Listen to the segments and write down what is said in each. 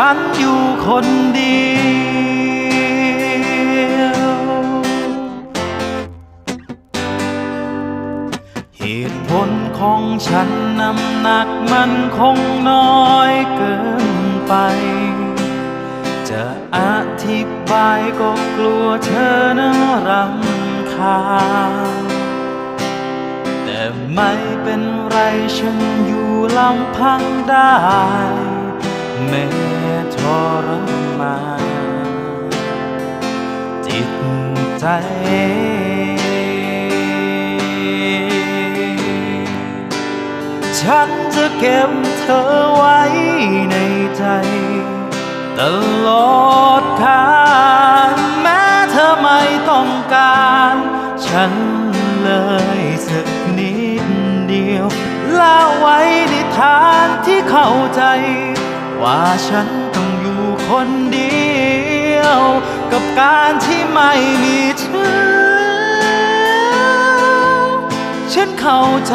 ฉันอยู่คนเดียว เหตุผลของฉันน้ำหนักมันคงน้อยเกินไป จะอธิบายก็กลัวเธอนั้นรำคาญแต่ไม่เป็นไรฉันอยู่ลำพังได้แม้ ทรมานจิตใจ ฉันจะเก็บเธอไว้ในใจ ตลอดกาลแม้เธอไม่ต้องการ ฉันเลยสักนิดเดียวเล่าไว้ในทางที่เข้าใจ ว่าฉัน คนเดียว กับการที่ไม่มีเธอฉันเข้าใจ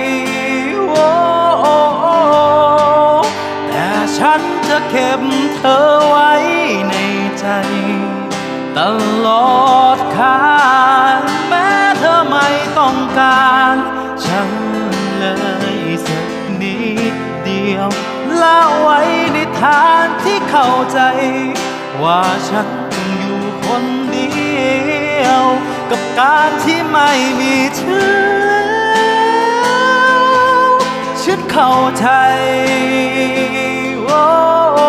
ก็บเธอไว้ในใจ ตลอดกาลแม้เธอไม่ต้องการฉันเลยสักนิดเดียวเล่าไว้ในทางที่เข้าใจ ว่าฉันต้องอยู่คนเดียว กับการที่ไม่มีเธอฉันเข้าใจโอ้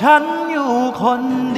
ฉันอยู่คนเด